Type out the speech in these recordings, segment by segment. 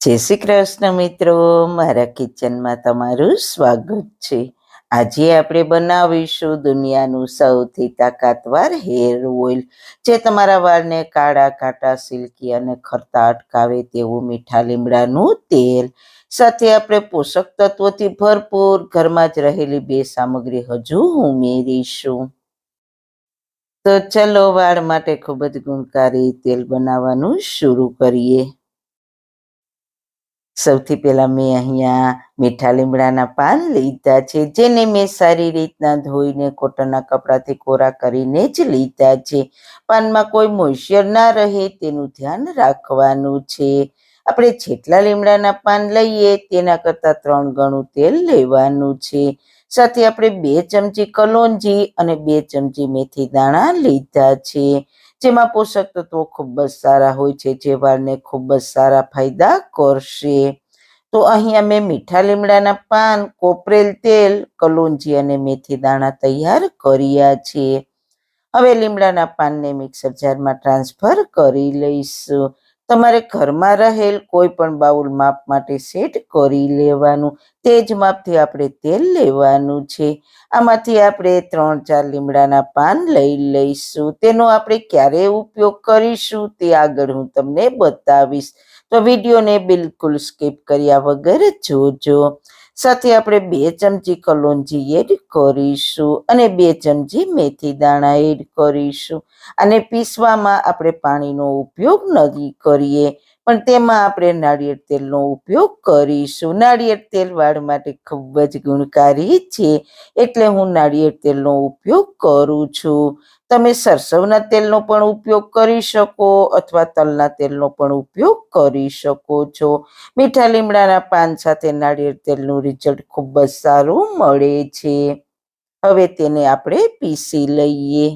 જય શ્રી કૃષ્ણ મિત્રો, મારા કિચનમાં તમારું સ્વાગત છે. આજે આપણે બનાવીશું દુનિયાનું સૌથી તાકાતવાર હેર ઓઇલ, જે તમારા વાળને કાળા કાટા સિલ્કી અને ખરતા અટકાવે તેવું મીઠા લીમડાનું તેલ સાથે આપણે પોષક તત્વોથી ભરપૂર ઘરમાં જ રહેલી બે સામગ્રી હજુ ઉમેરીશું. તો ચલો વાળ માટે ખૂબ જ ગુણકારી તેલ બનાવવાનું શરૂ કરીએ. સૌથી પહેલા મેં અહીંયા મીઠા લીમડાના પાન લીધા છે, જેને મેં સારી રીતના ધોઈને કોટનના કપડાથી કોરા કરીને જ લીધા છે. પાનમાં કોઈ મોઇશ્ચર ના રહે તેનું ધ્યાન રાખવાનું છે. આપણે જેટલા લીમડાના પાન લઈએ તેના કરતાં ત્રણ ગણું તેલ લેવાનું છે. સાથે આપણે બે ચમચી કલોંજી અને બે ચમચી મેથી દાણા લીધા છે. જેમાં પોષક તત્વો ખૂબ જ સારા હોય છે, જે વાળને ખૂબ જ સારા ફાયદા કરશે. તો અહીંયા મેં મીઠા લીમડાના પાન, કોપરેલ તેલ, કલોંજી અને મેથી દાણા તૈયાર કર્યા છે. હવે લીમડાના પાનને મિક્સર જારમાં ટ્રાન્સફર કરી લઈશું. તમારે ઘરમાં રહેલ કોઈ પણ બાઉલ માપ માટે સેટ કરી લેવાનું. તે જ માપથી આપણે તેલ લેવાનું છે. આમાંથી આપણે ત્રણ ચાર લીમડાના પાન લઈ લઈશું. તેનો આપણે ક્યારે ઉપયોગ કરીશું તે આગળ હું તમને બતાવીશ. તો વિડીયોને બિલકુલ સ્કીપ કર્યા વગર જોજો. સાથે આપણે બે ચમચી કલોંજી એડ કરીશું અને બે ચમચી મેથી દાણા એડ કરીશું. અને પીસવામાં આપણે પાણીનો ઉપયોગ નથી કરીએ. પણ તેમાં આપણે નાળિયેર તેલનો ઉપયોગ કરીશું. નાળિયેર તેલ વાળ માટે ખૂબ જ ગુણકારી છે, એટલે હું નાળિયેર તેલનો ઉપયોગ કરું છું. તમે સરસવના તેલનો પણ ઉપયોગ કરી શકો અથવા તલના તેલનો પણ ઉપયોગ કરી શકો છો. મીઠા લીમડાના પાન સાથે નાળિયેર તેલનું રિઝલ્ટ ખૂબ જ સારું મળે છે. હવે તેને આપણે પીસી લઈએ.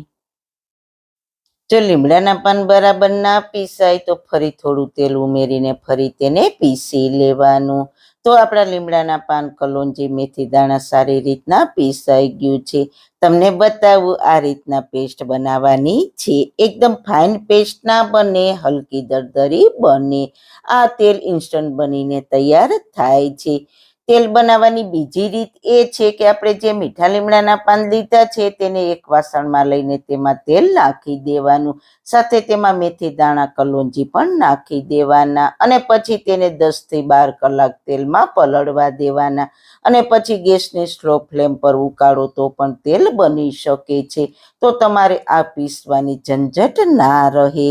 જો લીમડાના પાન બરાબર ના પીસાય તો ફરી થોડું તેલ ઉમેરીને ફરી તેને પીસી લેવાનું. તો આપણા લીમડાના પાન કલોંજી મેથી દાણા સારી રીતના પીસાઈ ગયું છે. તમને બતાવું આ રીતના પેસ્ટ બનાવવાની છે. એકદમ ફાઇન પેસ્ટ ના બને, હલકી દરદરી બને. આ તેલ ઇન્સ્ટન્ટ બનીને તૈયાર થાય છે. તેલ બનાવવાની બીજી રીત એ છે કે આપણે જે મીઠા લીમડાના પાન લીધા છે તેને એક વાસણમાં લઈને તેમાં તેલ નાખી દેવાનું. સાથે તેમાં મેથી દાણા કલોંજી પણ નાખી દેવાના અને પછી તેને દસથી બાર કલાક તેલમાં પલળવા દેવાના. અને પછી ગેસને સ્લો ફ્લેમ પર ઉકાળો તો પણ તેલ બની શકે છે. તો તમારે આ પીસવાની ઝંઝટ ના રહે.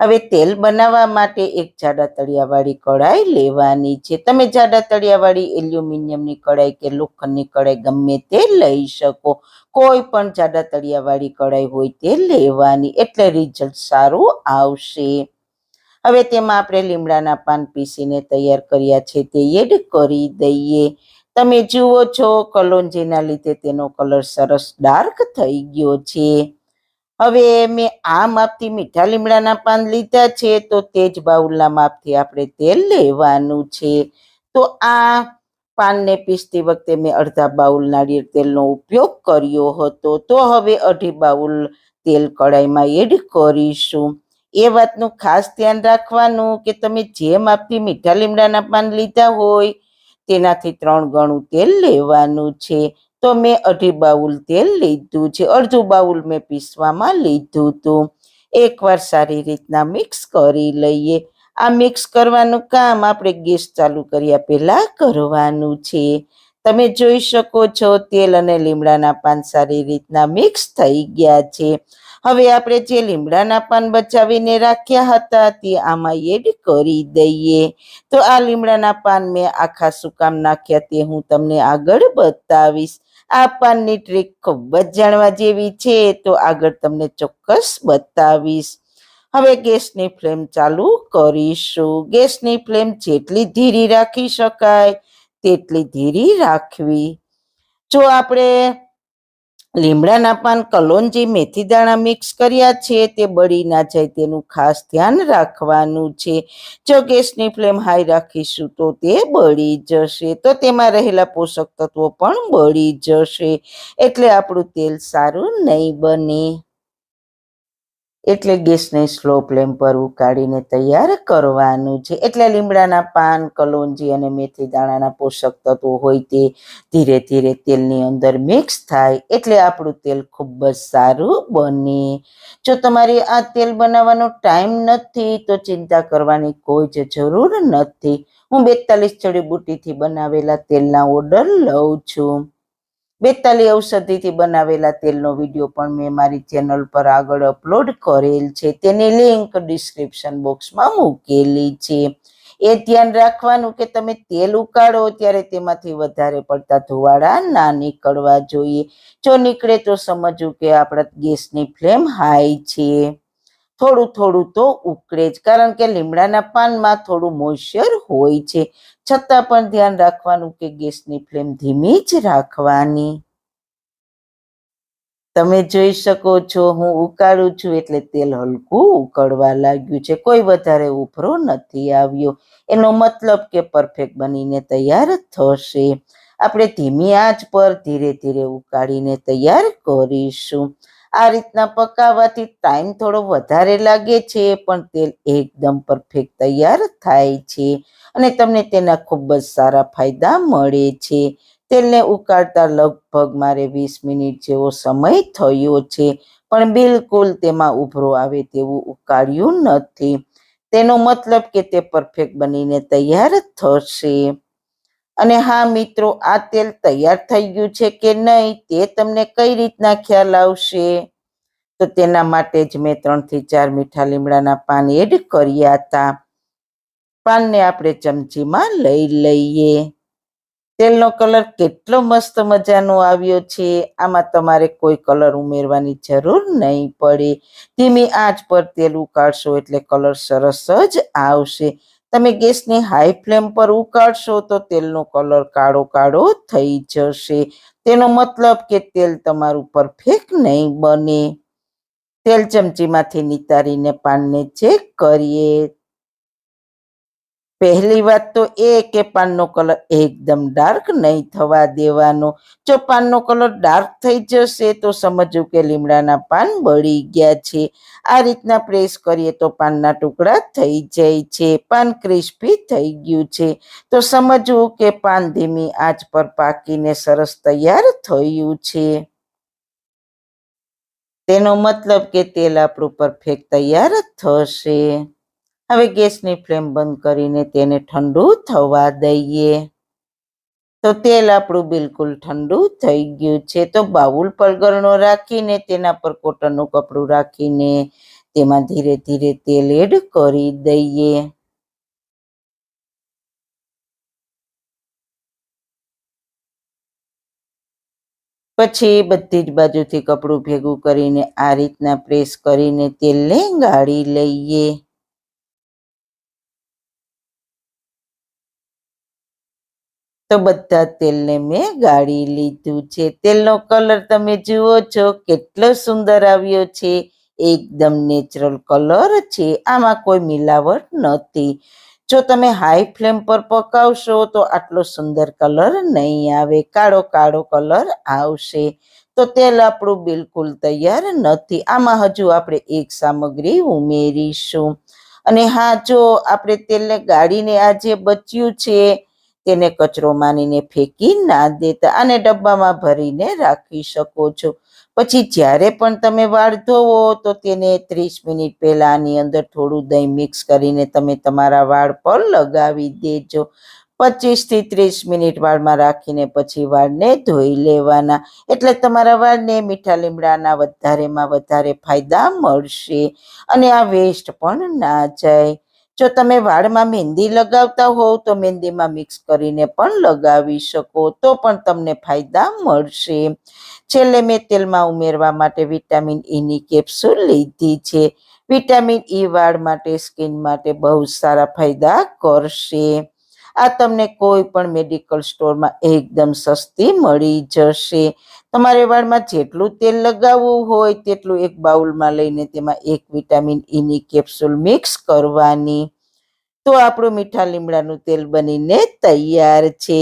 હવે તેલ બનાવવા માટે એક જાડા તળિયાવાળી કઢાઈ લેવાની છે. તમે જાડા તળિયાવાળી એલ્યુમિનિયમની કઢાઈ કે લોખંડની કઢાઈ ગમે તે લઈ શકો. કોઈ પણ જાડા તળિયાવાળી કઢાઈ હોય તે લેવાની, એટલે રિઝલ્ટ સારું આવશે. હવે તેમાં આપણે લીમડાના પાન પીસીને તૈયાર કર્યા છે તે એડ કરી દઈએ. તમે જુઓ છો કલોંજીના લીધે તેનો કલર સરસ ડાર્ક થઈ ગયો છે. હવે મેં આ માપથી મીઠા લીમડાના પાન લીધા છે, તો તે જ બાઉલના માપથી આપણે તેલ લેવાનું છે. તો આ પાનને પીસતી વખતે મેં અડધા બાઉલ નાળિયેર તેલનો ઉપયોગ કર્યો હતો. તો હવે અઢી બાઉલ તેલ કડાઈમાં એડ કરીશું. એ વાતનું ખાસ ધ્યાન રાખવાનું કે તમે જે માપથી મીઠા લીમડાના પાન લીધા હોય, તેનાથી ત્રણ ગણું તેલ લેવાનું છે. તો મેં અઢી બાઉલ તેલ લીધું છે. અડધું બાઉલ મેં પીસવામાં લીધું હતું. એકવાર સારી રીતના મિક્સ કરી લઈએ. આ મિક્સ કરવાનું કામ આપણે ગેસ ચાલુ કર્યા પહેલાં કરવાનું છે. તમે જોઈ શકો છો તેલ અને લીમડાના પાન સારી રીતના મિક્સ થઈ ગયા છે. હવે આપણે જે લીમડાના પાન બચાવીને રાખ્યા હતા તે આમાં એડ કરી દઈએ. તો આ લીમડાના પાન મેં આખા સુકામ નાખ્યા તે હું તમને આગળ બતાવીશ. આ પાનની ટ્રીક ખૂબ જ જાણવા જેવી છે, તો આગળ તમને ચોક્કસ બતાવીશ. હવે ગેસની ફ્લેમ ચાલુ કરીશું. ગેસની ફ્લેમ જેટલી ધીરી રાખી શકાય, તેટલી ધીરી રાખવી. જો આપણે લીમડાના પાન કલોંજી મેથી દાણા મિક્સ કર્યા છે, તે બળી ના જાય તેનું ખાસ ધ્યાન રાખવાનું છે. જો ગેસની ફ્લેમ હાઈ રાખીશું તો તે બળી જશે. તો તેમાં રહેલા પોષક તત્વો પણ બળી જશે. એટલે આપણું તેલ સારું નહીં બને. એટલે ગેસને સ્લો ફ્લેમ પર ઉકાળીને તૈયાર કરવાનું છે. એટલે લીમડાના પાન, કલોંજી અને મેથી દાણાના પોષક તત્વો હોય તે ધીરે ધીરે તેલની અંદર મિક્સ થાય એટલે આપણું તેલ ખૂબ જ સારું બને. જો તમારે આ તેલ બનાવવાનો ટાઈમ નથી તો ચિંતા કરવાની કોઈ જ જરૂર નથી. હું બેતાલીસ જડીબુટીથી બનાવેલા તેલના ઓર્ડર લઉં છું. બેતાલી ઔષધિથી બનાવેલા તેલનો વીડિયો પણ મેં મારી ચેનલ પર આગળ અપલોડ કરેલ છે. તેની લિંક ડિસ્ક્રિપ્શન બોક્સમાં મૂકેલી છે. એ ધ્યાન રાખવાનું કે તમે તેલ ઉકાળો ત્યારે તેમાંથી વધારે પડતા ધોવાળા ના નીકળવા જોઈએ. જો નીકળે તો સમજવું કે આપણા ગેસની ફ્લેમ હાઈ છે. થોડું થોડું તો ઉકળે જ, કારણ કે લીમડાના પાનમાં થોડું મોઈશ્ચર હોય છે. છતાં પણ ધ્યાન રાખવાનું કે ગેસની ફ્લેમ ધીમી જ રાખવાની. તમે જોઈ શકો છો, હું ઉકાળું છું એટલે તેલ હલકું ઉકળવા લાગ્યું છે. કોઈ વધારે ઉભરો નથી આવ્યો. એનો મતલબ કે પરફેક્ટ બનીને તૈયાર થશે. આપણે ધીમી આંચ પર ધીરે ધીરે ઉકાળીને તૈયાર કરીશું. આ રીતના પકાવવાથી ટાઈમ થોડો વધારે લાગે છે, પણ તેલ એકદમ પરફેક્ટ તૈયાર થાય છે અને તમને તેના ખૂબ જ સારા ફાયદા મળે છે. તેલને ઉકાળતા લગભગ મારે વીસ મિનિટ જેવો સમય થયો છે, પણ બિલકુલ તેમાં ઉભરો આવે તેવું ઉકાળ્યું નથી. તેનો મતલબ કે તે પરફેક્ટ બનીને તૈયાર થશે. અને હા, મિત્રો, આ તેલ તૈયાર થઈ ગયું છે કે નહીં તે તમને કઈ રીતના ખ્યાલ આવશે? તો તેના માટે જ મેં ત્રણથી ચાર મીઠા લીમડાના પાન એડ કર્યા હતા. પાનને આપણે ચમચીમાં લઈ લઈએ. તેલનો કલર કેટલો મસ્ત મજાનો આવ્યો છે. આમાં તમારે કોઈ કલર ઉમેરવાની જરૂર નહીં પડે. ધીમી આંચ પર તેલ ઉકાળશો એટલે કલર સરસ જ આવશે. તમે ગેસને હાઈ ફ્લેમ પર ઉકાળશો તો તેલનો કલર કાળો કાળો થઈ જશે. તેનો મતલબ કે તેલ તમારું પરફેક્ટ નહીં બને. તેલ ચમચીમાંથી નિતારીને પાનને ચેક કરીએ. પહેલી વાત તો એ કે પાનનો કલર એકદમ ડાર્ક નહીં થવા દેવાનો. જો પાનનો કલર ડાર્ક થઈ જશે તો સમજવું કે લીમડાના પાન બળી ગયા છે. આ રીતના પ્રેસ કરીએ તો પાનના ટુકડા થઈ જાય છે. પાન ક્રિસ્પી થઈ ગયું છે. તો સમજવું કે પાન ધીમી આંચ પર પાકીને સરસ તૈયાર થયું છે. તેનો મતલબ કે તેલ આપણું પરફેક્ટ તૈયાર થશે. હવે ગેસની ફ્લેમ બંધ કરીને તેને ઠંડુ થવા દઈએ. તો તેલ આપણું બિલકુલ ઠંડુ થઈ ગયું છે. તો બાઉલ પલગરણો રાખીને, તેના પર કોટનનું કપડું રાખીને તેમાં ધીરે ધીરે તેલ એડ કરી દઈએ. પછી બધી જ બાજુથી કપડું ભેગું કરીને આ રીતના પ્રેસ કરીને તેલને ગાળી લઈએ. તો બધા તેલને મેં ગાળી લીધું છે. તેલનો કલર તમે જુઓ છો, કેટલો સુંદર આવ્યો છે. એકદમ નેચરલ કલર છે. આમાં કોઈ મિલાવટ નથી. જો તમે હાઈ ફ્લેમ પર પકાવશો તો આટલો સુંદર કલર નહીં આવે. કાળો કાળો કલર આવશે. તો તેલ આપણું બિલકુલ તૈયાર નથી. આમાં હજુ આપણે એક સામગ્રી ઉમેરીશું. અને હા, જો આપણે તેલને ગાળીને આ જે બચ્યું છે તેને કચરો માનીને ફેંકી ના દેતા અને ડબ્બામાં ભરીને રાખી શકો છો. પછી જ્યારે પણ તમે વાળ ધોવો તો તેને ત્રીસ મિનિટ પહેલા આની અંદર થોડું દહીં મિક્સ કરીને તમે તમારા વાળ પર લગાવી દેજો. પચીસથી ત્રીસ મિનિટ વાળમાં રાખીને પછી વાળને ધોઈ લેવાના. એટલે તમારા વાળને મીઠા લીમડાના વધારેમાં વધારે ફાયદા મળશે અને આ વેસ્ટ પણ ના જાય. જો તમે વાળમાં મહેંદી લગાવતા હોવ તો મહેંદીમાં મિક્સ કરીને પણ લગાવી શકો, તો પણ તમને ફાયદા મળશે. છેલ્લે મેં તેલમાં ઉમેરવા માટે વિટામિન ઈની કેપ્સ્યુલ લીધી છે. વિટામિન ઈ વાળ માટે, સ્કિન માટે બહુ સારા ફાયદા કરશે. આ તમને કોઈ પણ મેડિકલ સ્ટોરમાં એકદમ સસ્તી મળી જશે. તમારે વાળમાં જેટલું તેલ લગાવવું હોય તેટલું એક બાઉલમાં લઈને તેમાં એક વિટામિન ઈની કેપ્સ્યુલ મિક્સ કરવાની. તો આપણું મીઠા લીમડાનું તેલ બનીને તૈયાર છે.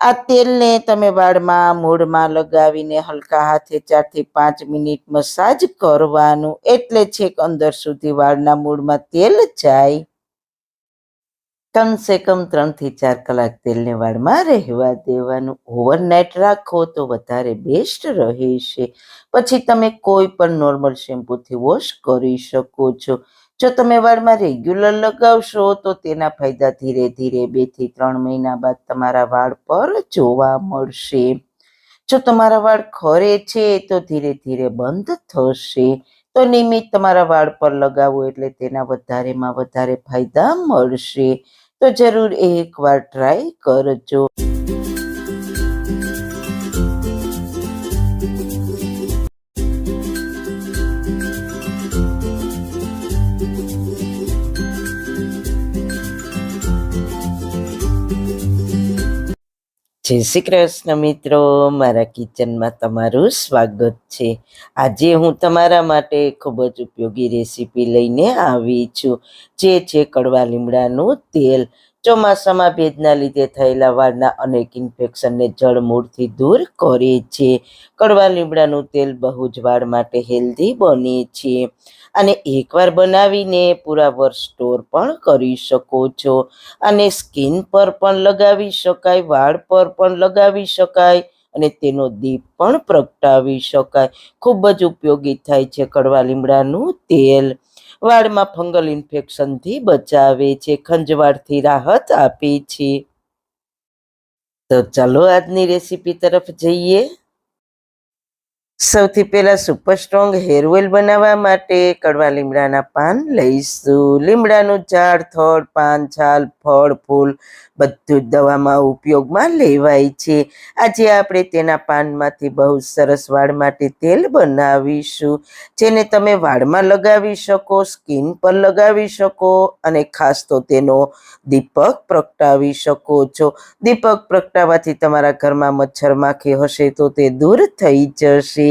આ તેલને તમે વાળમાં, મૂળમાં લગાવીને હલકા હાથે ચારથી પાંચ મિનિટ મસાજ કરવાનું. એટલે છેક અંદર સુધી વાળના મૂળમાં તેલ જાય. કમસે કમ ત્રણથી ચાર કલાક તેલને વાળમાં રહેવા દેવાનું. ઓવરનાઇટ રાખો તો વધારે બેસ્ટ રહેશે. પછી તમે કોઈ પણ નોર્મલ શેમ્પૂથી વોશ કરી શકો છો. જો તમે વાળમાં રેગ્યુલર લગાવશો તો તેના ફાયદા ધીરે ધીરે બેથી ત્રણ મહિના બાદ તમારા વાળ પર જોવા મળશે. જો તમારા વાળ ખરે છે તો ધીરે ધીરે બંધ થશે. તો નિયમિત તમારા વાળ પર લગાવો એટલે તેના વધારેમાં વધારે ફાયદા મળશે. તો જરૂર એકવાર ટ્રાય કરજો. જય શ્રી કૃષ્ણ મિત્રો, મારા કિચનમાં તમારું સ્વાગત છે. આજે હું તમારા માટે ખૂબ જ ઉપયોગી રેસીપી લઈને આવી છું, જે છે કડવા લીમડાનું તેલ. ચોમાસામાં ભેજના લીધે થયેલા વાળના અનેક ઇન્ફેક્શનને જળમૂળથી દૂર કરે છે. કડવા લીમડાનું તેલ બહુ જ વાળ માટે હેલ્ધી બને છે. અને એકવાર બનાવીને પૂરા વર્ષ સ્ટોર પણ કરી શકો છો. અને સ્કિન પર પણ લગાવી શકાય, વાળ પર પણ લગાવી શકાય અને તેનો દીપ પણ પ્રગટાવી શકાય. ખૂબ જ ઉપયોગી થાય છે કડવા લીમડાનું તેલ. વાળમાં ફંગલ ઇન્ફેક્શનથી બચાવે છે. ખંજવાળથી રાહત આપે છે. તો ચાલો આજની રેસીપી તરફ જઈએ. સૌથી પહેલા સુપર સ્ટ્રોંગ હેર ઓઇલ બનાવવા માટે કડવા લીમડાના પાન લઈશું. લીમડાનું ઝાડ, થડ, પાન, છાલ, ફળ, ફૂલ બધું જ દવામાં ઉપયોગમાં લેવાય છે. આજે આપણે તેના પાનમાંથી બહુ સરસ વાળ માટે તેલ બનાવીશું, જેને તમે વાળમાં લગાવી શકો, સ્કિન પર લગાવી શકો અને ખાસ તો તેનો દીપક પ્રગટાવી શકો છો. દીપક પ્રગટાવવાથી તમારા ઘરમાં મચ્છર માખી હશે તો તે દૂર થઈ જશે.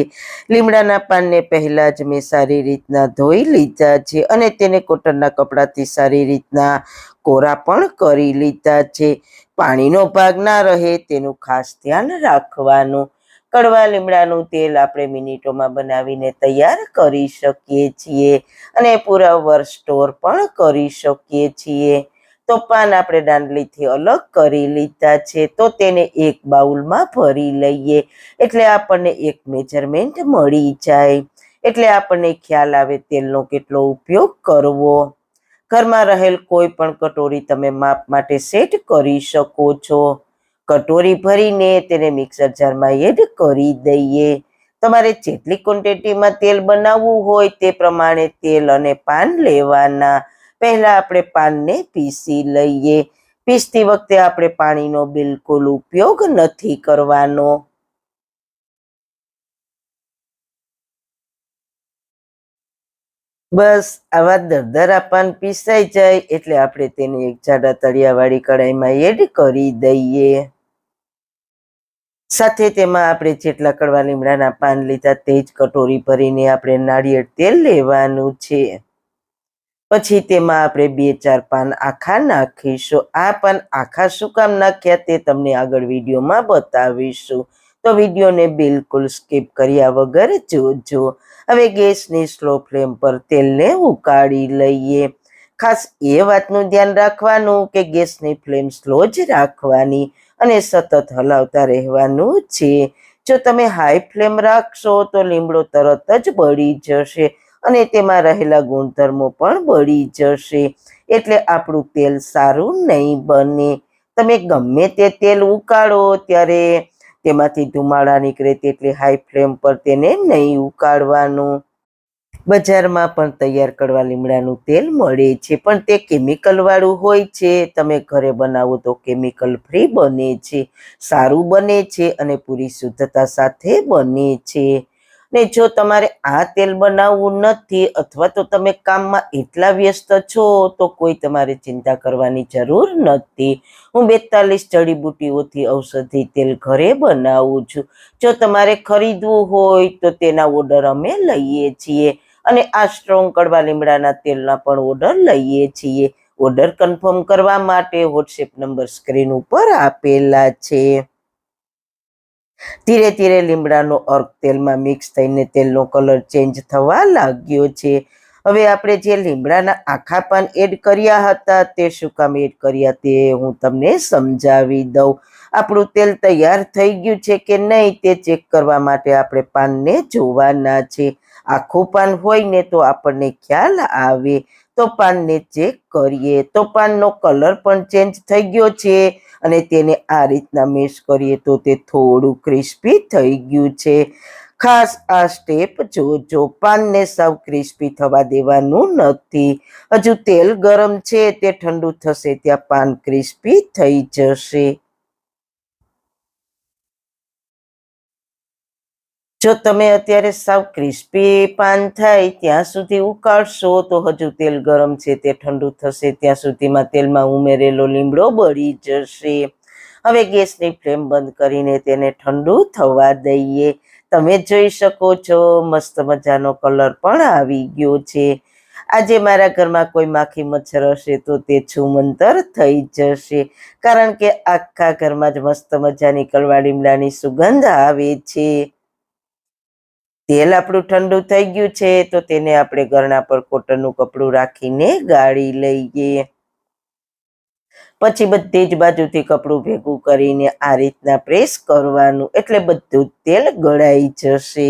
લીમડાના પાનને પહેલાં જ મેં સારી રીતના ધોઈ લીધા છે અને તેને કોટનના કપડાથી સારી રીતના કોરા પણ કરી લીધા છે. પાણીનો ભાગ ના રહે તેનું ખાસ ધ્યાન રાખવાનું. કડવા લીમડાનું તેલ આપણે મિનિટોમાં બનાવીને તૈયાર કરી શકીએ છીએ અને પૂરા વર્ષ સ્ટોર પણ કરી શકીએ છીએ. તો પાન આપણે દાંડલીથી અલગ કરી લીધા છે. તો તેને એક બાઉલમાં ભરી લઈએ. એટલે આપણને એક મેજરમેન્ટ મળી જાય. એટલે આપણને ખ્યાલ આવે તેલનો કેટલો ઉપયોગ કરવો. ઘરમાં રહેલ કોઈ પણ કટોરી તમે માપ માટે સેટ કરી શકો છો. કટોરી ભરીને તેને મિક્સર જારમાં એડ કરી દઈએ. તમારે જેટલી ક્વોન્ટિટીમાં તેલ બનાવવું હોય તે પ્રમાણે તેલ અને પાન લેવાના. પહેલા આપણે પાનને પીસી લઈએ. પીસતી વખતે આપણે પાણીનો બિલકુલ ઉપયોગ નથી કરવાનો. બસ, આવા દરદરા પાન પીસાઈ જાય એટલે આપણે તેને એક જાડા તળિયાવાળી કડાઈમાં એડ કરી દઈએ. સાથે તેમાં આપણે જેટલા કડવા લીમડાના પાન લીધા તે જ કટોરી ભરીને આપણે નાળિયેર તેલ લેવાનું છે. પછી તેમાં આપણે બે, ચાર પાન આખા નાખીશું. આ પાન આખા શું કામ નાખ્યા તે તમને આગળ વિડીયોમાં બતાવીશું. તો વિડીયોને બિલકુલ સ્કીપ કર્યા વગર જોજો. હવે ગેસની સ્લો ફ્લેમ પર તેલને ઉકાળી લઈએ. ખાસ એ વાતનું ધ્યાન રાખવાનું કે ગેસની ફ્લેમ સ્લો જ રાખવાની અને સતત હલાવતા રહેવાનું છે. જો તમે હાઈ ફ્લેમ રાખશો તો લીમડો તરત જ બળી જશે. અને તેમાં રહેલા ગુણધર્મો પણ બળી જશે. એટલે આપણું તેલ સારું નહીં બને. તમે ગમે તે તેલ ઉકાળો ત્યારે તેમાંથી ધુમાડા નીકળે તેટલી હાઈ ફ્લેમ પર તેને નહીં ઉકાળવાનું. બજારમાં પણ તૈયાર કરવા લીમડાનું તેલ મળે છે, પણ તે કેમિકલવાળું હોય છે. તમે ઘરે બનાવો તો કેમિકલ ફ્રી બને છે, સારું બને છે અને પૂરી શુદ્ધતા સાથે બને છે. ને જો તમારે આ તેલ બનાવવું નથી અથવા તો તમે કામમાં એટલા વ્યસ્ત છો, તો કોઈ તમારે ચિંતા કરવાની જરૂર નથી. હું બેતાલીસ જડીબુટીઓથી ઔષધિ તેલ ઘરે બનાવું છું. જો તમારે ખરીદવું હોય, તો તેના ઓર્ડર અમે લઈએ છીએ. અને આ સ્ટ્રોંગ કડવા લીમડાના તેલના પણ ઓર્ડર લઈએ છીએ. ઓર્ડર કન્ફર્મ કરવા માટે વોટ્સએપ નંબર સ્ક્રીન ઉપર આપેલા છે. ધીરે ધીરે લીમડાનો અર્ક તેલમાં મિક્સ થઈને તેલનો કલર ચેન્જ થવા લાગ્યો છે. હવે આપણે જે લીમડાના આખા પાન એડ કર્યા હતા તે શું કામ એડ કર્યા તે હું તમને સમજાવી દઉં. આપણું તેલ તૈયાર થઈ ગયું છે કે નહીં તે ચેક કરવા માટે આપણે પાનને જોવાના છે. આખું પાન હોય ને તો આપણને ખ્યાલ આવે. તો પાનને ચેક કરીએ. તો પાનનો કલર પણ ચેન્જ થઈ ગયો છે અને તેને આ રીતના મિક્સ કરીએ તો તે થોડું ક્રિસ્પી થઈ ગયું છે. ખાસ આ સ્ટેપ જોજો. પાનને સાવ ક્રિસ્પી થવા દેવાનું નથી. હજુ તેલ ગરમ છે. તે ઠંડુ થશે ત્યાં પાન ક્રિસ્પી થઈ જશે. જો તમે અત્યારે સાવ ક્રિસ્પી પાન થાય ત્યાં સુધી ઉકાળશો, તો હજુ તેલ ગરમ છે, તે ઠંડુ થશે. ત્યાં સુધીમાં તેલમાં ઉમેરેલો લીમડો બળી જશે. હવે ગેસની ફ્લેમ બંધ કરીને તેને ઠંડુ થવા દઈએ. તમે જોઈ શકો છો, મસ્ત મજાનો કલર પણ આવી ગયો છે. આજે મારા ઘરમાં કોઈ માખી મચ્છર હશે તો તે છુમંતર થઈ જશે. કારણ કે આખા ઘરમાં જ મસ્ત મજાની કલવાડીમલાની સુગંધ આવે છે. તેલ આપણું ઠંડુ થઈ ગયું છે, તો તેને આપણે ગરણા પર કોટનનું કપડું રાખીને ગાળી લઈએ. પછી બધી જ બાજુથી કપડું ભેગું કરીને આ રીતના પ્રેસ કરવાનું, એટલે બધું તેલ ગળાઈ જશે.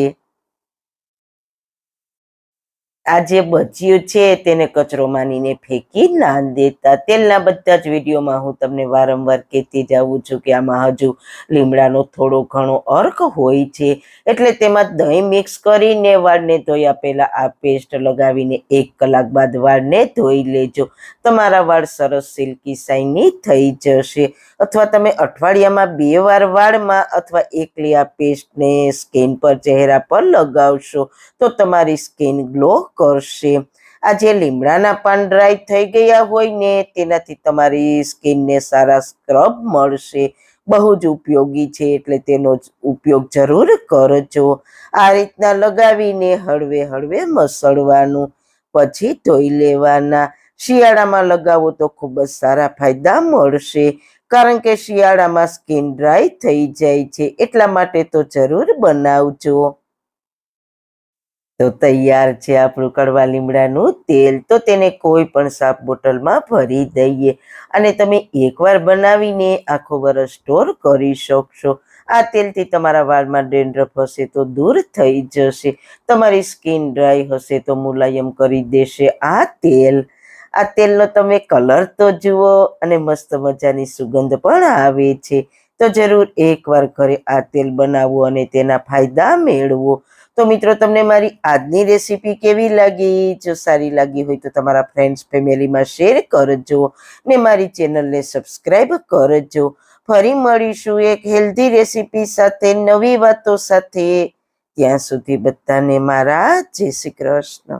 આ જે બચ્યું છે તેને કચરો માનીને ફેંકી ના દેતા. તેલના બધા જ વિડીયોમાં હું તમને વારંવાર કહેતી જાઉં છું કે આમાં હજુ લીમડાનો થોડો ઘણો અર્ક હોય છે. એટલે તેમાં દહીં મિક્સ કરીને વાળને ધોયા પહેલાં આ પેસ્ટ લગાવીને એક કલાક બાદ વાળને ધોઈ લેજો. તમારા વાળ સરસ સિલ્કી સાઈની થઈ જશે. અથવા તમે અઠવાડિયામાં બે વાર વાળમાં અથવા એકલી આ પેસ્ટને સ્કિન પર ચહેરા પર લગાવશો તો તમારી સ્કિન ગ્લો કરશે. આ જે લીમડાના પાન ડ્રાય થઈ ગયા હોય ને તેનાથી તમારી સ્કિનને સારા સ્ક્રબ મળશે. બહુ જ ઉપયોગી છે, એટલે તેનો ઉપયોગ જરૂર કરજો. આ રીતના લગાવીને હળવે હળવે મસળવાનું, પછી ધોઈ લેવાના. શિયાળામાં લગાવો તો ખૂબ જ સારા ફાયદા મળશે, કારણ કે શિયાળામાં સ્કિન ડ્રાય થઈ જાય છે. એટલા માટે તો જરૂર બનાવજો. તો તૈયાર છે આપણું કડવા લીમડાનું તેલ. તો તેને કોઈ પણ સાફ બોટલમાં ભરી દઈએ અને તમે એકવાર બનાવીને આખો વર્ષ સ્ટોર કરી શકશો. આ તેલથી તમારા વાળમાં ડેન્ડ્રફ હશે તો દૂર થઈ જશે. તમારી સ્કિન ડ્રાય હશે તો મુલાયમ કરી દેશે આ તેલ. આ તેલનો તમે કલર તો જુઓ અને મસ્ત મજાની સુગંધ પણ આવે છે. તો જરૂર એકવાર ઘરે આ તેલ બનાવવું અને તેના ફાયદા મેળવો. તો મિત્રો, તમને મારી આજની રેસીપી કેવી લાગી? જો સારી લાગી હોય તો તમારા ફ્રેન્ડ્સ ફેમિલીમાં શેર કરજો ને મારી ચેનલને સબસ્ક્રાઈબ કરજો. ફરી મળીશું એક હેલ્ધી રેસીપી સાથે, નવી વાતો સાથે. ત્યાં સુધી બધાને મારા જય શ્રી કૃષ્ણ.